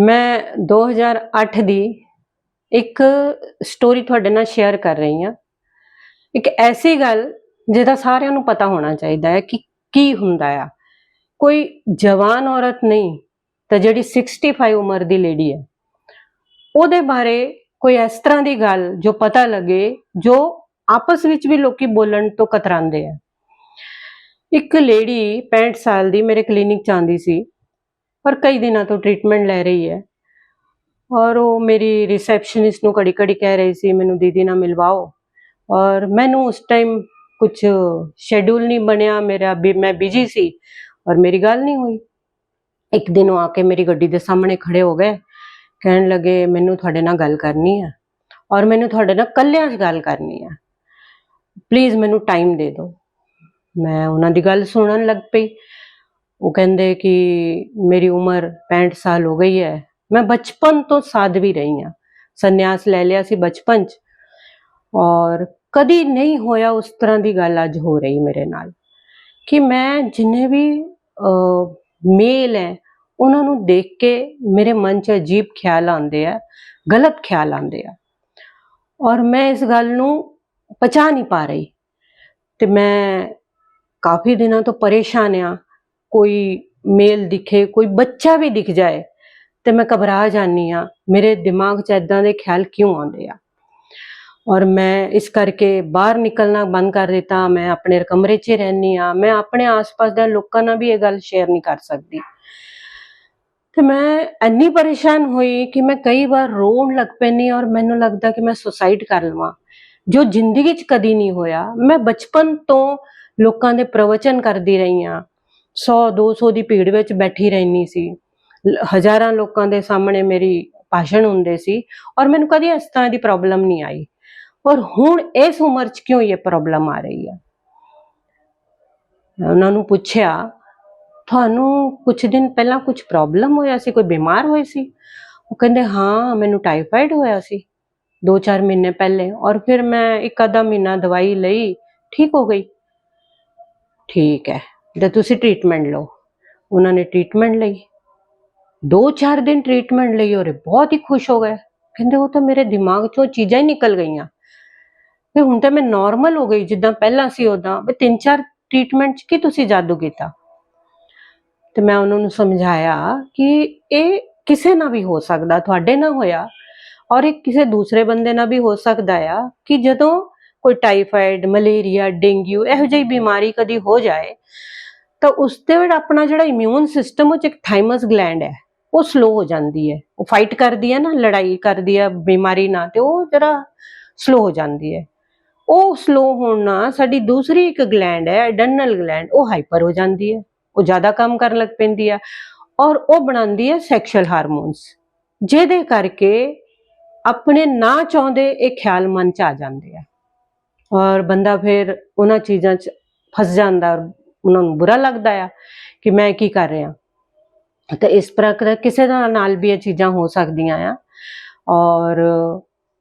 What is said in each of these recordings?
ਮੈਂ 2008 ਦੀ ਇੱਕ ਸਟੋਰੀ ਤੁਹਾਡੇ ਨਾਲ ਸ਼ੇਅਰ ਕਰ ਰਹੀ ਹਾਂ। ਇੱਕ ਐਸੀ ਗੱਲ ਜਿਹਦਾ ਸਾਰਿਆਂ ਨੂੰ ਪਤਾ ਹੋਣਾ ਚਾਹੀਦਾ ਹੈ ਕਿ ਕੀ ਹੁੰਦਾ ਆ। ਕੋਈ ਜਵਾਨ ਔਰਤ ਨਹੀਂ, ਤਾਂ ਜਿਹੜੀ 65 ਉਮਰ ਦੀ ਲੇਡੀ ਹੈ। ਉਹਦੇ ਬਾਰੇ ਕੋਈ ਇਸ ਤਰ੍ਹਾਂ ਦੀ ਗੱਲ ਜੋ ਪਤਾ ਲੱਗੇ, ਜੋ ਆਪਸ ਵਿੱਚ ਵੀ ਲੋਕੀ ਬੋਲਣ ਤੋਂ ਕਤਰਾਉਂਦੇ ਆ। ਇੱਕ ਲੇਡੀ 65 ਸਾਲ ਦੀ ਮੇਰੇ ਕਲੀਨਿਕ ਚ ਆਂਦੀ ਸੀ। ਔਰ ਕਈ ਦਿਨਾਂ ਤੋਂ ਟ੍ਰੀਟਮੈਂਟ ਲੈ ਰਹੀ ਹੈ। ਔਰ ਉਹ ਮੇਰੀ ਰਿਸੈਪਸ਼ਨਿਸਟ ਨੂੰ ਘੜੀ ਘੜੀ ਕਹਿ ਰਹੀ ਸੀ, ਮੈਨੂੰ ਦੀਦੀ ਨਾਲ ਮਿਲਵਾਓ। ਔਰ ਮੈਨੂੰ ਉਸ ਟਾਈਮ ਕੁਝ ਸ਼ੈਡਿਊਲ ਨਹੀਂ ਬਣਿਆ, ਮੇਰਾ ਵੀ ਮੈਂ ਬਿਜ਼ੀ ਸੀ ਔਰ ਮੇਰੀ ਗੱਲ ਨਹੀਂ ਹੋਈ। ਇੱਕ ਦਿਨ ਉਹ ਆ ਕੇ ਮੇਰੀ ਗੱਡੀ ਦੇ ਸਾਹਮਣੇ ਖੜੇ ਹੋ ਗਏ, ਕਹਿਣ ਲੱਗੇ, ਮੈਨੂੰ ਤੁਹਾਡੇ ਨਾਲ ਗੱਲ ਕਰਨੀ ਹੈ ਔਰ ਮੈਨੂੰ ਤੁਹਾਡੇ ਨਾਲ ਕੱਲਿਆਂ 'ਚ ਗੱਲ ਕਰਨੀ ਹੈ। ਪਲੀਜ਼ ਮੈਨੂੰ ਟਾਈਮ ਦੇ ਦਿਓ। ਮੈਂ ਉਹਨਾਂ ਦੀ ਗੱਲ ਸੁਣਨ ਲੱਗ ਪਈ। ਉਹ ਕਹਿੰਦੇ ਕਿ ਮੇਰੀ ਉਮਰ 65 ਸਾਲ ਹੋ ਗਈ ਹੈ। ਮੈਂ ਬਚਪਨ ਤੋਂ ਸਾਧਵੀ ਰਹੀ ਹਾਂ। ਸੰਨਿਆਸ ਲੈ ਲਿਆ ਸੀ ਬਚਪਨ 'ਚ ਔਰ ਕਦੀ ਨਹੀਂ ਹੋਇਆ ਉਸ ਤਰ੍ਹਾਂ ਦੀ ਗੱਲ ਅੱਜ ਹੋ ਰਹੀ ਮੇਰੇ ਨਾਲ ਕਿ ਮੈਂ ਜਿੰਨੇ ਵੀ ਮੇਲ ਹੈ, ਉਹਨਾਂ ਨੂੰ ਦੇਖ ਕੇ ਮੇਰੇ ਮਨ 'ਚ ਅਜੀਬ ਖਿਆਲ ਆਉਂਦੇ ਆ, ਗਲਤ ਖਿਆਲ ਆਉਂਦੇ ਆ। ਔਰ ਮੈਂ ਇਸ ਗੱਲ ਨੂੰ ਪਛਾ ਨਹੀਂ ਪਾ ਰਹੀ। ਤੇ ਮੈਂ ਕਾਫੀ ਦਿਨਾਂ ਤੋਂ ਪਰੇਸ਼ਾਨ ਆ ਕੋਈ ਮੇਲ ਦਿਖੇ, ਕੋਈ ਬੱਚਾ ਵੀ ਦਿਖ ਜਾਏ, ਤੇ ਮੈਂ ਘਬਰਾ ਜਾਂਦੀ ਆ ਮੇਰੇ ਦਿਮਾਗ 'ਚ ਇਦਾਂ ਦੇ ਖਿਆਲ ਕਿਉਂ ਆਉਂਦੇ ਆ? ਔਰ ਮੈਂ ਇਸ ਕਰਕੇ ਬਾਹਰ ਨਿਕਲਣਾ ਬੰਦ ਕਰ ਦਿੱਤਾ। ਮੈਂ ਆਪਣੇ ਕਮਰੇ 'ਚ ਹੀ ਰਹਿੰਦੀ ਆ ਮੈਂ ਆਪਣੇ ਆਸ-ਪਾਸ ਦੇ ਲੋਕਾਂ ਨਾਲ ਵੀ ਇਹ ਗੱਲ ਸ਼ੇਅਰ ਨਹੀਂ ਕਰ ਸਕਦੀ। ਤੇ ਮੈਂ ਇੰਨੀ ਪਰੇਸ਼ਾਨ ਹੋਈ ਕਿ ਮੈਂ ਕਈ ਵਾਰ ਰੋਣ ਲੱਗ ਪੈਂਦੀ ਔਰ ਮੈਨੂੰ ਲੱਗਦਾ ਕਿ ਮੈਂ ਸੁਸਾਈਡ ਕਰ ਲਵਾਂ। ਜੋ ਜ਼ਿੰਦਗੀ 'ਚ ਕਦੀ ਨਹੀਂ ਹੋਇਆ, ਮੈਂ ਬਚਪਨ ਤੋਂ ਲੋਕਾਂ ਦੇ ਪ੍ਰਵਚਨ ਕਰਦੀ ਰਹੀ ਆ 100 200 ਦੀ ਭੀੜ ਵਿੱਚ ਬੈਠੀ ਰਹਿਣੀ ਸੀ। ਹਜ਼ਾਰਾਂ ਲੋਕਾਂ ਦੇ ਸਾਹਮਣੇ ਮੇਰੀ ਭਾਸ਼ਣ ਹੁੰਦੇ ਸੀ ਔਰ ਮੈਨੂੰ ਕਦੀ ਇਸ ਤਰ੍ਹਾਂ ਦੀ ਪ੍ਰੋਬਲਮ ਨਹੀਂ ਆਈ। ਔਰ ਹੁਣ ਇਸ ਉਮਰ 'ਚ ਕਿਉਂ ਇਹ ਪ੍ਰੋਬਲਮ ਆ ਰਹੀ ਹੈ ਉਹਨਾਂ ਨੂੰ ਪੁੱਛਿਆ, ਤੁਹਾਨੂੰ ਕੁਝ ਦਿਨ ਪਹਿਲਾਂ ਕੁਝ ਪ੍ਰੋਬਲਮ ਹੋਇਆ ਸੀ? ਕੋਈ ਬਿਮਾਰ ਹੋਏ ਸੀ? ਉਹ ਕਹਿੰਦੇ, ਹਾਂ, ਮੈਨੂੰ ਟਾਈਫਾਈਡ ਹੋਇਆ ਸੀ 2-4 ਮਹੀਨੇ ਪਹਿਲੇ ਔਰ ਫਿਰ ਮੈਂ ਇੱਕ ਅੱਧਾ ਮਹੀਨਾ ਦਵਾਈ ਲਈ, ਠੀਕ ਹੋ ਗਈ? ਠੀਕ ਹੈ ਤੇ ਤੁਸੀਂ ਟ੍ਰੀਟਮੈਂਟ ਲਓ। ਉਹਨਾਂ ਨੇ ਟ੍ਰੀਟਮੈਂਟ ਲਈ। 2-4 ਦਿਨ ਟ੍ਰੀਟਮੈਂਟ ਲਈ ਔਰ ਬਹੁਤ ਹੀ ਖੁਸ਼ ਹੋ ਗਏ। ਕਹਿੰਦੇ, ਉਹ ਤਾਂ ਮੇਰੇ ਦਿਮਾਗ ਚੋਂ ਚੀਜ਼ਾਂ ਹੀ ਨਿਕਲ ਗਈਆਂ। ਤੇ ਹੁਣ ਤਾਂ ਮੈਂ ਨਾਰਮਲ ਹੋ ਗਈ, ਜਿੱਦਾਂ ਪਹਿਲਾਂ ਸੀ ਉਦਾਂ ਵੀ ਤਿੰਨ ਚਾਰ ਟ੍ਰੀਟਮੈਂਟ ਚ ਕੀ ਤੁਸੀਂ ਜਾਦੂ ਕੀਤਾ? ਤੇ ਮੈਂ ਉਹਨਾਂ ਨੂੰ ਸਮਝਾਇਆ ਕਿ ਇਹ ਕਿਸੇ ਨਾਲ ਵੀ ਹੋ ਸਕਦਾ, ਤੁਹਾਡੇ ਨਾਲ ਹੋਇਆ। ਔਰ ਇਹ ਕਿਸੇ ਦੂਸਰੇ ਬੰਦੇ ਨਾਲ ਵੀ ਹੋ ਸਕਦਾ ਆ ਕਿ ਜਦੋਂ ਕੋਈ ਟਾਈਫਾਈਡ ਮਲੇਰੀਆ ਡੇਂਗੂ ਇਹੋ ਜਿਹੀ ਬਿਮਾਰੀ ਕਦੀ ਹੋ ਜਾਏ, ਤਾਂ ਉਸ ਦੇ ਆਪਣਾ ਜਿਹੜਾ ਇਮਿਊਨ ਸਿਸਟਮ ਉਹ ਚ ਇੱਕ ਥਾਈਮਸ ਗਲੈਂਡ ਹੈ, ਉਹ ਸਲੋ ਹੋ ਜਾਂਦੀ ਹੈ। ਉਹ ਫਾਈਟ ਕਰਦੀ ਹੈ ਨਾ, ਲੜਾਈ ਕਰਦੀ ਹੈ ਬਿਮਾਰੀ ਨਾਲ ਤੇ ਉਹ ਜਿਹੜਾ ਸਲੋ ਹੋ ਜਾਂਦੀ ਹੈ। ਉਹ ਸਲੋ ਹੋਣ ਨਾਲ ਸਾਡੀ ਦੂਸਰੀ ਇੱਕ ਗਲੈਂਡ ਹੈ ਐਡਰਨਲ ਗਲੈਂਡ ਉਹ ਹਾਈਪਰ ਹੋ ਜਾਂਦੀ ਹੈ, ਉਹ ਜ਼ਿਆਦਾ ਕੰਮ ਕਰਨ ਲੱਗ ਪੈਂਦੀ ਹੈ ਔਰ ਉਹ ਬਣਾਉਂਦੀ ਹੈ ਸੈਕਸ਼ੂਅਲ ਹਾਰਮੋਨਸ ਜਿਹਦੇ ਕਰਕੇ ਆਪਣੇ ਨਾ ਚਾਹੁੰਦੇ ਇਹ ਖਿਆਲ ਮਨ ਚ ਆ ਜਾਂਦੇ ਆ। ਔਰ ਬੰਦਾ ਫਿਰ ਉਹਨਾਂ ਚੀਜ਼ਾਂ 'ਚ ਫਸ ਜਾਂਦਾ ਔਰ ਉਹਨਾਂ ਨੂੰ ਬੁਰਾ ਲੱਗਦਾ ਆ ਕਿ ਮੈਂ ਕੀ ਕਰ ਰਿਹਾ। ਤਾਂ ਇਸ ਪ੍ਰਕਾਰ ਕਿਸੇ ਦਾ ਨਾਲ ਵੀ ਇਹ ਚੀਜ਼ਾਂ ਹੋ ਸਕਦੀਆਂ ਆ। ਔਰ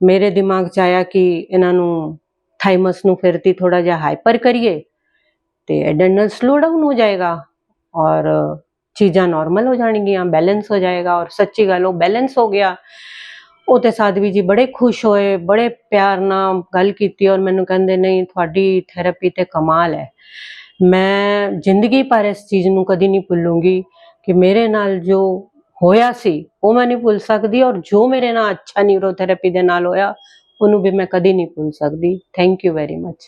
ਮੇਰੇ ਦਿਮਾਗ 'ਚ ਆਇਆ ਕਿ ਇਹਨਾਂ ਨੂੰ ਥਾਈਮਸ ਨੂੰ ਫਿਰ ਤੀ ਥੋੜਾ ਜਿਹਾ ਹਾਈਪਰ ਕਰੀਏ ਤੇ ਐਡਰਨਲ ਸਲੋ ਡਾਊਨ ਹੋ ਜਾਏਗਾ ਔਰ ਚੀਜ਼ਾਂ ਨਾਰਮਲ ਹੋ ਜਾਣਗੀਆਂ, ਬੈਲੈਂਸ ਹੋ ਜਾਏਗਾ ਔਰ ਸੱਚੀ ਗੱਲ ਉਹ ਬੈਲੈਂਸ ਹੋ ਗਿਆ। ਉਹ ਤੇ ਸਾਧਵੀ ਜੀ ਬੜੇ ਖੁਸ਼ ਹੋਏ, ਬੜੇ ਪਿਆਰ ਨਾਲ ਗੱਲ ਕੀਤੀ ਔਰ ਮੈਨੂੰ ਕਹਿੰਦੇ, ਨਹੀਂ, ਤੁਹਾਡੀ ਥੈਰੇਪੀ ਤੇ ਕਮਾਲ ਹੈ। ਮੈਂ ਜ਼ਿੰਦਗੀ ਭਰ ਇਸ ਚੀਜ਼ ਨੂੰ ਕਦੀ ਨਹੀਂ ਭੁੱਲੂੰਗੀ ਕਿ ਮੇਰੇ ਨਾਲ ਜੋ ਹੋਇਆ ਸੀ, ਉਹ ਮੈਂ ਨਹੀਂ ਭੁੱਲ ਸਕਦੀ ਔਰ ਜੋ ਮੇਰੇ ਨਾਲ ਅੱਛਾ ਨਿਊਰੋਥੈਰੇਪੀ ਦੇ ਨਾਲ ਹੋਇਆ, ਉਹਨੂੰ ਵੀ ਮੈਂ ਕਦੀ ਨਹੀਂ ਭੁੱਲ ਸਕਦੀ। Thank you very much